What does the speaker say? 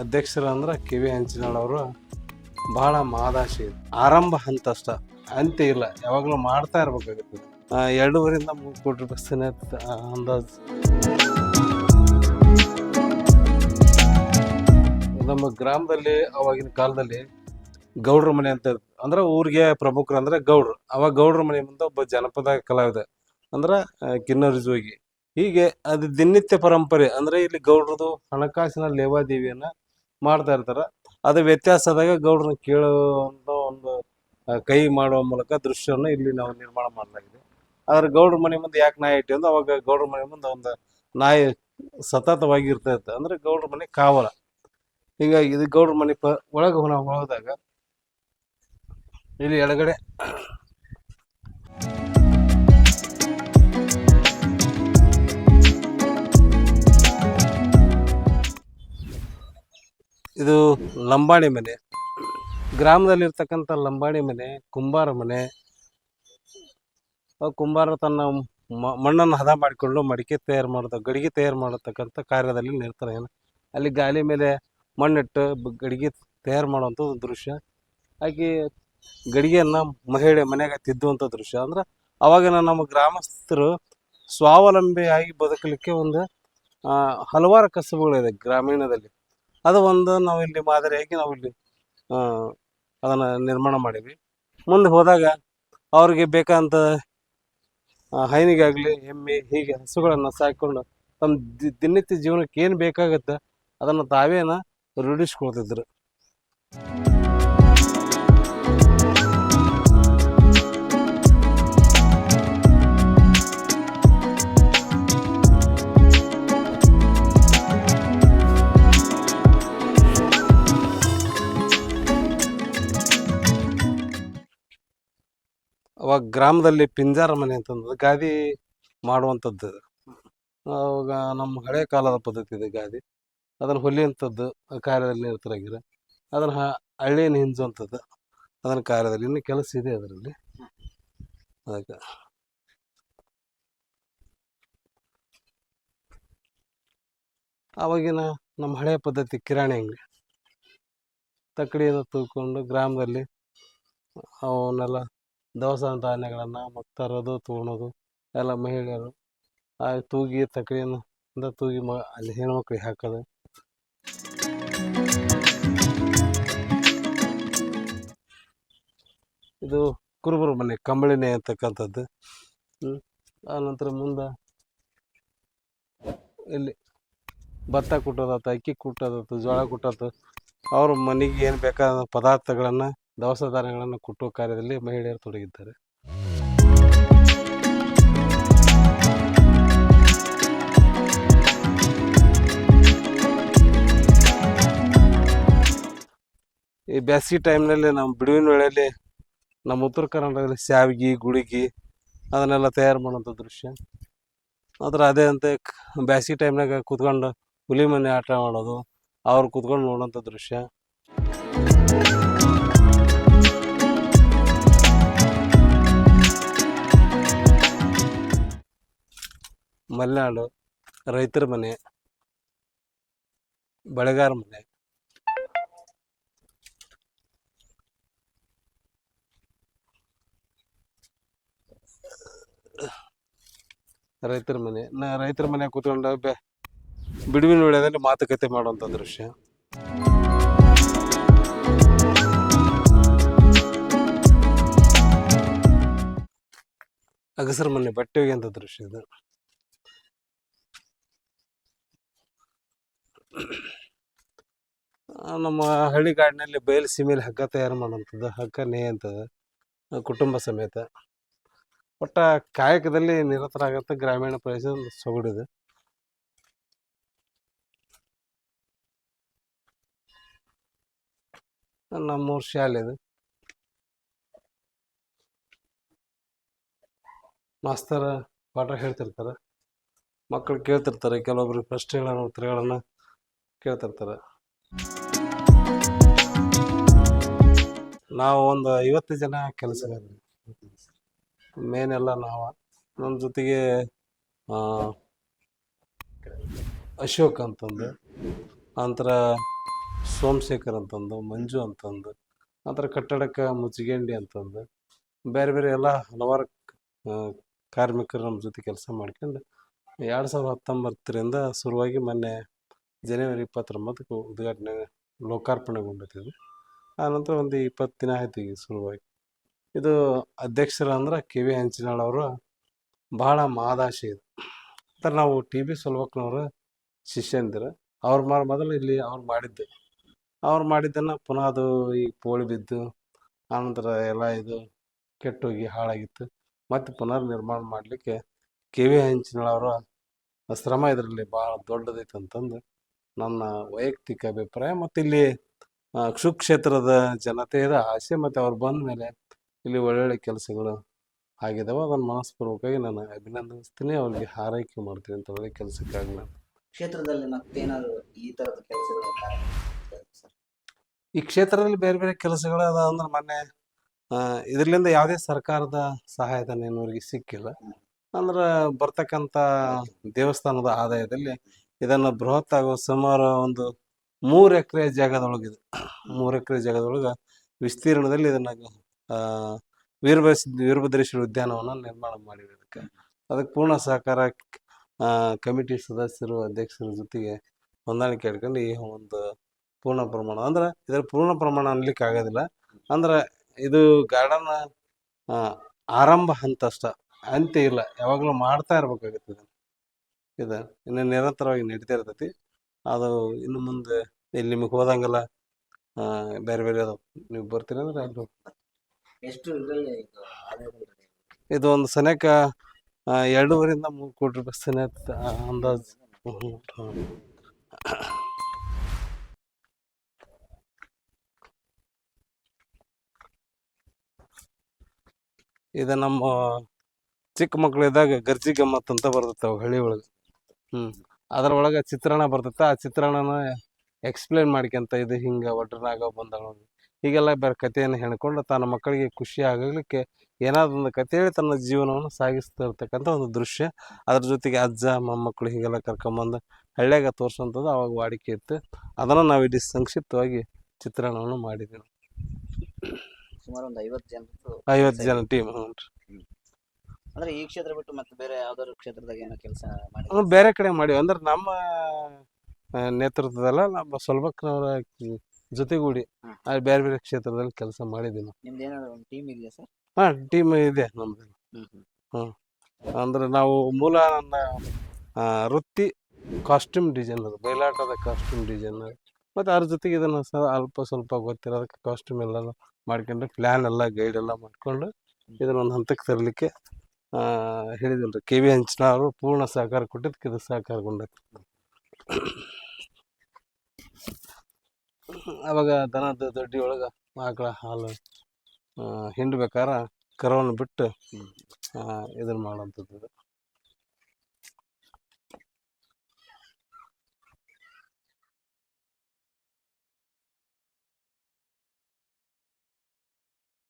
ಅಧ್ಯಕ್ಷರು ಅಂದ್ರೆ K V ಅವರು ಬಹಳ ಮಾದಾಶಿ ಆರಂಭ ಹಂತ ಅಷ್ಟ ಅಂತ್ಯ ಇಲ್ಲ. ಯಾವಾಗಲೂ ಮಾಡ್ತಾ ಇರ್ಬೇಕಾಗುತ್ತೆ ಎರಡೂವರಿಂದ ಮೂರು ಕೋಟಿ ರೂಪಾಯಿ ಸನೇ ಅಂದಾಜು. ನಮ್ಮ ಗ್ರಾಮದಲ್ಲಿ, ಅವಾಗಿನ ಕಾಲದಲ್ಲಿ ಗೌಡ್ರ ಮನೆ ಅಂತ. ಅಂದ್ರೆ ಊರಿಗೆ ಪ್ರಮುಖರು ಅಂದ್ರೆ ಗೌಡ್ರು. ಅವಾಗ ಗೌಡ್ರ ಮನೆ ಮುಂದೆ ಒಬ್ಬ ಜನಪದ ಕಲಾವಿದ, ಅಂದ್ರೆ ಕಿನ್ನರಿ ಜೋಗಿ. ಹೀಗೆ ಅದು ದಿನನಿತ್ಯ ಪರಂಪರೆ, ಅಂದ್ರೆ ಇಲ್ಲಿ ಗೌಡ್ರದು ಹಣಕಾಸಿನ ಲೇವಾದೇವಿಯನ್ನ ಮಾಡ್ತಾ ಇರ್ತಾರ. ಅದು ವ್ಯತ್ಯಾಸ ಆದಾಗ ಗೌಡ್ರನ್ನ ಕೇಳುವಂತ ಒಂದು ಕೈ ಮಾಡುವ ಮೂಲಕ ದೃಶ್ಯವನ್ನು ಇಲ್ಲಿ ನಾವು ನಿರ್ಮಾಣ ಮಾಡಲಾಗಿದೆ. ಆದ್ರೆ ಗೌಡ್ರ ಮನೆ ಮುಂದೆ ಯಾಕೆ ನಾಯಿ ಇಟ್ಟಿ ಅಂದ್ರೆ ಅವಾಗ ಗೌಡ್ರ ಮನೆ ಮುಂದೆ ಒಂದು ನಾಯಿ ಸತತವಾಗಿ ಇರ್ತಾ ಅಂದ್ರೆ ಗೌಡ್ರ ಮನೆ ಕಾವಲ. ಹೀಗಾಗಿ ಇದು ಗೌಡ್ರ ಮನೆ ಪ, ಒಳಗೆ ನಾವು ಹೋದಾಗ, ಇಲ್ಲಿ ಎಡಗಡೆ ಇದು ಲಂಬಾಣಿ ಮನೆ. ಗ್ರಾಮದಲ್ಲಿರ್ತಕ್ಕಂಥ ಲಂಬಾಣಿ ಮನೆ, ಕುಂಬಾರ ಮನೆ. ಕುಂಬಾರ ತನ್ನ ಮಣ್ಣನ್ನು ಹದ ಮಾಡಿಕೊಂಡು ಮಡಿಕೆ ತಯಾರು ಮಾಡೋದು ಗಡಿಗೆ ತಯಾರು ಮಾಡತಕ್ಕಂಥ ಕಾರ್ಯದಲ್ಲಿ ನಿರತರಾಗಿದ್ದಾನೆ ಅಲ್ಲಿ ಗಾಲಿ ಮೇಲೆ ಮಣ್ಣಿಟ್ಟು ಗಡಿಗೆ ತಯಾರು ಮಾಡುವಂಥ ದೃಶ್ಯ. ಹಾಗೆ ಗಡಿಗೆಯನ್ನು ಮಹಿಳೆ, ಮನೆಗೆ ತಿದ್ದುವಂಥ ದೃಶ್ಯ. ಅಂದ್ರೆ ಅವಾಗಿನ ನಮ್ಮ ಗ್ರಾಮಸ್ಥರು ಸ್ವಾವಲಂಬಿಯಾಗಿ ಬದುಕಲಿಕ್ಕೆ ಒಂದು ಹಲವಾರು ಕಸಬುಗಳಿದೆ ಗ್ರಾಮೀಣದಲ್ಲಿ. ಅದು ಒಂದು ನಾವು ಇಲ್ಲಿ ಮಾದರಿಯಾಗಿ ನಾವು ಇಲ್ಲಿ ಅದನ್ನ ನಿರ್ಮಾಣ ಮಾಡೀವಿ ಮುಂದೆ ಹೋದಾಗ ಅವ್ರಿಗೆ ಬೇಕಾದಂಥ ಹೈನಿಗೆ ಹೈನಿಗಾಗ್ಲಿ, ಎಮ್ಮೆ, ಹೀಗೆ ಹಸುಗಳನ್ನು ಸಾಕೊಂಡು ತಮ್ಮ ದಿನನಿತ್ಯ ಜೀವನಕ್ಕೆ ಏನು ಬೇಕಾಗುತ್ತೆ ಅದನ್ನು ತಾವೇನ ರೂಢಿಸ್ಕೊಳ್ತಿದ್ರು. ಗ್ರಾಮದಲ್ಲಿ ಪಿಂಜಾರ ಮನೆ ಅಂತಂದ್ರೆ ಗಾದಿ ಮಾಡುವಂಥದ್ದು. ಅವಾಗ ನಮ್ಮ ಹಳೆ ಕಾಲದ ಪದ್ಧತಿ ಇದೆ ಗಾದಿ. ಅದನ್ನು ಹೊಲಿಯುವಂಥದ್ದು ಕಾರ್ಯದಲ್ಲಿ ನಿರತರಾಗಿರ ಅದನ್ನು ಹಳ್ಳಿಯನ್ನು ಹಿಂಜುವಂಥದ್ದು ಅದನ್ನು ಕಾರ್ಯದಲ್ಲಿ ಇನ್ನು ಕೆಲಸ ಇದೆ ಅದರಲ್ಲಿ. ಅದಕ್ಕೆ. ಆವಾಗಿನ ನಮ್ಮ ಹಳೆ ಪದ್ಧತಿ ಕಿರಾಣಿ ಅಂಗಡಿ. ತಕ್ಕಡಿಯನ್ನು ತೂಕೊಂಡು ಗ್ರಾಮದಲ್ಲಿ ಅವನ್ನೆಲ್ಲ ದವಸ ಧಾನ್ಯಗಳನ್ನು ಮತ್ತು ತರೋದು ತೊಗೊಳೋದು ಎಲ್ಲ ಮಹಿಳೆಯರು. ಆ ತೂಗಿ ತಕ್ಕಡಿಯನ್ನು ಅಂತ ತೂಗಿ ಮ ಅಲ್ಲಿ ಹೆಣ್ಮಕ್ಳಿಗೆ ಹಾಕೋದು. ಇದು ಕುರುಬರ ಮನೆ ಕಂಬಳಿನೇ ಅಂತಕ್ಕಂಥದ್ದು. ಆನಂತರ ಮುಂದೆ ಇಲ್ಲಿ ಭತ್ತ ಕುಟ್ಟೋದಾಯ್ತು ಅಕ್ಕಿ ಕುಟ್ಟೋದಾಯ್ತು ಜೋಳ ಕುಟ್ಟೋದು ಅವ್ರ ಮನೆಗೆ ಏನು ಬೇಕಾದ ಪದಾರ್ಥಗಳನ್ನು ದವಸ ಧಾನ್ಯಗಳನ್ನು ಕುಟ್ಟುವ ಕಾರ್ಯದಲ್ಲಿ ಮಹಿಳೆಯರು ತೊಡಗಿದ್ದಾರೆ. ಈ ಬೇಸಿಗೆ ಟೈಮ್ನಲ್ಲಿ ನಮ್ಮ ಬಿಡುವಿನ ವೇಳೆಯಲ್ಲಿ ನಮ್ಮ ಉತ್ತರ ಕರ್ನಾಟಕದಲ್ಲಿ ಶಾವಿಗೆ ಗುಳಿಗಿ ಅದನ್ನೆಲ್ಲ ತಯಾರು ಮಾಡುವಂಥ ದೃಶ್ಯ. ಆದ್ರೆ ಅದೇ ಅಂತ ಬ್ಯಾಸಿ ಟೈಮ್ನಾಗ ಕೂತ್ಕೊಂಡು ಹುಲಿ ಮನೆ ಆಟ ಮಾಡೋದು ಅವ್ರು ಕೂತ್ಕೊಂಡು ನೋಡುವಂಥ ದೃಶ್ಯ. ಮಲೆನಾಡು ರೈತರ ಮನೆ ಬೆಳೆಗಾರ ಮನೆ. ರೈತರ ಮನೆ. ನಾ ರೈತರ ಮನೆ ಕೂತ್ಕೊಂಡು ಬೆ, ಬಿಡುವಿನ ವೇಳೆಯಲ್ಲಿ ಮಾತುಕತೆ ಮಾಡುವಂಥ ದೃಶ್ಯ. ಅಗಸರ ಮನೆ, ಬಟ್ಟೆ ಒಗೆಯುವಂಥ ದೃಶ್ಯ ಇದು. ನಮ್ಮ ಹಳ್ಳಿ ಗಾಡಿನಲ್ಲಿ ಬಯಲು ಸೀಮೆಯಲ್ಲಿ ಹಗ್ಗ ತಯಾರು ಮಾಡುವಂಥದ್ದು, ಹಗ್ಗ ನೇಯಂಥದ್ದು ಕುಟುಂಬ ಸಮೇತ. ಒಟ್ಟ ಕಾಯಕದಲ್ಲಿ ನಿರತರಾಗಂಥ ಗ್ರಾಮೀಣ ಪ್ರದೇಶದ ಸೊಗಡಿದು ಸೊಗಡಿದೆ ನಮ್ಮೂರ ಶಾಲೆ ಇದು. ಮಾಸ್ತರ ಪಾಠ ಹೇಳ್ತಿರ್ತಾರೆ. ಮಕ್ಕಳು ಕೇಳ್ತಿರ್ತಾರೆ, ಕೆಲವೊಬ್ರಿಗೆ ಪ್ರಶ್ನೆಗಳನ್ನು, ಉತ್ತರಗಳನ್ನು. ಕೇಳ್ತಿರ್ತಾರೆ. ನಾವು ಒಂದು ಐವತ್ತು ಜನ ಕೆಲಸಗಾರರು. ಮೇನ್ ಎಲ್ಲ ನಾವು. ನಮ್ಮ ಜೊತೆಗೆ ಅಶೋಕ್ ಅಂತಂದು, ನಂತರ ಸೋಮಶೇಖರ್ ಅಂತಂದು, ಮಂಜು ಅಂತಂದು, ನಂತರ ಕಟ್ಟಡಕ್ಕೆ ಮುಚ್ಚಿಗೆಂಡಿ ಅಂತಂದು, ಬೇರೆ ಬೇರೆ ಎಲ್ಲ ಹಲವಾರು ಕಾರ್ಮಿಕರು ನಮ್ಮ ಜೊತೆ ಕೆಲಸ ಮಾಡ್ಕೊಂಡು ಎರಡು ಸಾವಿರದ ಹತ್ತೊಂಬತ್ತರಿಂದ ಶುರುವಾಗಿ ಮೊನ್ನೆ ಜನವರಿ ಇಪ್ಪತ್ತೊಂಬತ್ತಕ್ಕೆ ಉದ್ಘಾಟನೆ ಲೋಕಾರ್ಪಣೆಗೊಂಡಿದ್ದು ಆ ನಂತರ ಒಂದು ಇಪ್ಪತ್ತು ದಿನ ಆಯ್ತು ಈಗ ಶುರುವಾಗಿ. ಇದು ಅಧ್ಯಕ್ಷರು ಅಂದ್ರೆ ಕೆ ವಿ ಹಂಚಿನಾಳ್ ಅವರು ಬಹಳ ಮಾದಾಶೆ ಇದು. ಅಂದ್ರೆ ನಾವು ಟಿ ಬಿ ಸೊಲ್ವಕ್ನವ್ರ ಶಿಷ್ಯಂದಿರು, ಅವ್ರು ಮಾರ ಮೊದಲು ಇಲ್ಲಿ ಅವ್ರು ಮಾಡಿದ್ದು. ಅವ್ರು ಮಾಡಿದ್ದನ್ನು ಪುನಃ ಅದು ಈ ಪೋಳಿ ಬಿದ್ದು ಆನಂತರ ಎಲ್ಲ ಇದು ಕೆಟ್ಟೋಗಿ ಹಾಳಾಗಿತ್ತು. ಮತ್ತು ಪುನರ್ ನಿರ್ಮಾಣ ಮಾಡಲಿಕ್ಕೆ ಕೆ ವಿ ಅವರು ಶ್ರಮ ಇದರಲ್ಲಿ ಭಾಳ ದೊಡ್ಡದೈತೆ ಅಂತಂದು ನನ್ನ ವೈಯಕ್ತಿಕ ಅಭಿಪ್ರಾಯ ಮತ್ತು ಇಲ್ಲಿ ಕ್ಷುಕ್ಷೇತ್ರದ ಕ್ಷೇತ್ರದ ಜನತೆಯದ ಆಸೆ ಮತ್ತು ಅವ್ರು ಬಂದ ಮೇಲೆ ಇಲ್ಲಿ ಒಳ್ಳೊಳ್ಳೆ ಕೆಲಸಗಳು ಆಗಿದಾವೆ. ಅದನ್ನು ಮನಸ್ಪೂರ್ವಕವಾಗಿ ನಾನು ಅಭಿನಂದಿಸ್ತೀನಿ. ಅವ್ರಿಗೆ ಹಾರೈಕೆ ಮಾಡ್ತೀನಿ ಅಂತ ಒಳ್ಳೆ ಕೆಲಸಕ್ಕಾಗಿ ನಾನು. ಕ್ಷೇತ್ರದಲ್ಲಿ ಮತ್ತೇನಾದ್ರು ಈ ಥರದ ಕೆಲಸಗಳು ಈ ಕ್ಷೇತ್ರದಲ್ಲಿ ಬೇರೆ ಬೇರೆ ಕೆಲಸಗಳು ಅದ ಅಂದ್ರೆ ಮೊನ್ನೆ ಇದರಿಂದ ಯಾವುದೇ ಸರ್ಕಾರದ ಸಹಾಯಧನ ಇನ್ನೂವರೆಗೆ ಸಿಕ್ಕಿಲ್ಲ. ಅಂದ್ರೆ ಬರ್ತಕ್ಕಂಥ ದೇವಸ್ಥಾನದ ಆದಾಯದಲ್ಲಿ ಇದನ್ನು ಬೃಹತ್ ಆಗೋ ಸುಮಾರು ಒಂದು ಮೂರು ಎಕರೆ ಜಾಗದೊಳಗಿದೆ. ಮೂರು ಎಕರೆ ಜಾಗದೊಳಗೆ ವಿಸ್ತೀರ್ಣದಲ್ಲಿ ಇದನ್ನ ವೀರಭ ವೀರಭದ್ರ, ವೀರಭದ್ರೇಶ್ವರ ಉದ್ಯಾನವನ ನಿರ್ಮಾಣ ಮಾಡಿವೆ ಅದಕ್ಕೆ ಅದಕ್ಕೆ ಪೂರ್ಣ ಸಹಕಾರ ಕಮಿಟಿ ಸದಸ್ಯರು, ಅಧ್ಯಕ್ಷರ ಜೊತೆಗೆ ಹೊಂದಾಣಿಕೆ ಇಟ್ಕೊಂಡು ಈ ಒಂದು ಪೂರ್ಣ ಪ್ರಮಾಣ, ಅಂದ್ರೆ ಇದರ ಪೂರ್ಣ ಪ್ರಮಾಣ ಅನ್ಲಿಕ್ಕೆ ಆಗೋದಿಲ್ಲ. ಅಂದ್ರೆ ಇದು ಗಾರ್ಡನ್ ಆರಂಭ ಹಂತ ಅಷ್ಟ ಅಂತ್ಯ ಇಲ್ಲ. ಯಾವಾಗಲೂ ಮಾಡ್ತಾ ಇರ್ಬೇಕಾಗತ್ತೆ ಇದು. ಇನ್ನು ನಿರಂತರವಾಗಿ ನಡೀತಾ ಇರ್ತೈತಿ. ಅದು ಇನ್ನು ಮುಂದೆ ಇಲ್ಲಿ ನಿಮಗೆ ಹೋದಂಗೆಲ್ಲ ಆ, ಬೇರೆ ಬೇರೆ ಅದಾವ. ನೀವು ಬರ್ತೀರಿ ಅಂದ್ರೆ ಅಲ್ಲಿ ಎಷ್ಟು ಇದರಲ್ಲಿ ಇದು ಒಂದು ಸನೇಕ ಎರಡೂವರೆಯಿಂದ ಮೂರು ಕೋಟಿ ರೂಪಾಯಿ ಸನೆ ಅಂದಾಜು. ಇದು ನಮ್ಮ ಚಿಕ್ಕ ಮಕ್ಕಳಿದ್ದಾಗ ಗರ್ಜಿ ಗಮ್ಮತ್ ಅಂತ ಬರ್ತೈತೆ ಅವು ಹಳ್ಳಿ ಒಳಗೆ. ಹ್ಞೂ ಅದ್ರೊಳಗೆ ಚಿತ್ರಣ ಬರ್ತೈತೆ. ಆ ಚಿತ್ರಣನ ಎಕ್ಸ್ಪ್ಲೇನ್ ಮಾಡ್ಕೊಂತ ಇದು ಹಿಂಗೆ ಒಡ್ರನಾಗ ಬಂದಳು. ಹೀಗೆಲ್ಲ ಬೇರೆ ಕಥೆಯನ್ನು ಹೆಣ್ಕೊಂಡು ತನ್ನ ಮಕ್ಕಳಿಗೆ ಖುಷಿ ಆಗಲಿಕ್ಕೆ ಏನಾದ್ರು ಒಂದು ಕಥೆ ಹೇಳಿ ತನ್ನ ಜೀವನವನ್ನು ಸಾಗಿಸ್ತಾ ಇರ್ತಕ್ಕಂಥ ಒಂದು ದೃಶ್ಯ. ಅದ್ರ ಜೊತೆಗೆ ಅಜ್ಜ ಮೊಮ್ಮಕ್ಕಳು ಹೀಗೆಲ್ಲ ಕರ್ಕೊಂಬಂದು ಹಳ್ಳಿಯಾಗ ತೋರ್ಸೋಂಥದ್ದು ಅವಾಗ ವಾಡಿಕೆ ಇತ್ತು. ಅದನ್ನು ನಾವು ಇಡೀ ಸಂಕ್ಷಿಪ್ತವಾಗಿ ಚಿತ್ರಣವನ್ನು ಮಾಡಿದ್ದೀವಿ ಸುಮಾರು ಒಂದು ಐವತ್ತು ಜನ ಐವತ್ತು ಜನ ಟೀಮ್ ಹ್ಞೂ ಅಂದ್ರೆ ಈ ಕ್ಷೇತ್ರ ಬಿಟ್ಟು ಮತ್ತೆ ಬೇರೆ ಯಾವ್ದಾದ್ರು ಕ್ಷೇತ್ರದಾಗ ಏನೋ ಕೆಲಸ ಮಾಡಿ? ಬೇರೆ ಕಡೆ ಮಾಡಿವಿ ಅಂದ್ರೆ ನಮ್ಮ ನೇತೃತ್ವದಲ್ಲ ನಮ್ಮ ಸೊಲ್ಬಕ್ನವರ ಜೊತೆಗೂಡಿ ಬೇರೆ ಬೇರೆ ಕ್ಷೇತ್ರದಲ್ಲಿ ಕೆಲಸ ಮಾಡಿದ್ದೀವಿ ನಾವು. ನಿಮ್ದು ಏನಾದ್ರು ಒಂದು ಟೀಮ್ ಇದೆಯಾ ಸರ್? ಹಾಂ ಟೀಮ್ ಇದೆ ನಮ್ದು. ಹ್ಮ್ ಹ್ಮ್. ಅಂದ್ರೆ ನಾವು ಮೂಲ ನನ್ನ ಆ, ವೃತ್ತಿ ಕಾಸ್ಟ್ಯೂಮ್ ಡಿಸೈನರ್ ಬಯಲಾಟದ ಕಾಸ್ಟ್ಯೂಮ್ ಡಿಸೈನರ್ ಮತ್ತು ಅದ್ರ ಜೊತೆಗೆ ಇದನ್ನು ಸಹ ಅಲ್ಪ ಸ್ವಲ್ಪ ಗೊತ್ತಿರೋದಕ್ಕೆ ಕಾಸ್ಟ್ಯೂಮ್ ಎಲ್ಲ ಮಾಡ್ಕೊಂಡು ಪ್ಲ್ಯಾನ್ ಎಲ್ಲ ಗೈಡ್ ಎಲ್ಲ ಮಾಡಿಕೊಂಡು ಇದನ್ನ ಒಂದು ಹಂತಕ್ಕೆ ತರಲಿಕ್ಕೆ ಹೇಳಿದಿಲ್ಲ ಕೆ ವಿ ಹಂಚಿನವರು ಪೂರ್ಣ ಸಹಕಾರ ಕೊಟ್ಟಿದ್ದಕ್ಕೆ ಇದು ಸಹಕಾರಗೊಂಡೈತೆ ಅವಾಗ ದನದ ದೊಡ್ಡಿ ಒಳಗೆ ಆಕಳ ಹಾಲು ಹಿಂಡ್ಬೇಕಾರೆ ಕರವನ್ನು ಬಿಟ್ಟು. ಇದನ್ನು ಮಾಡೋಂಥದ್ದು.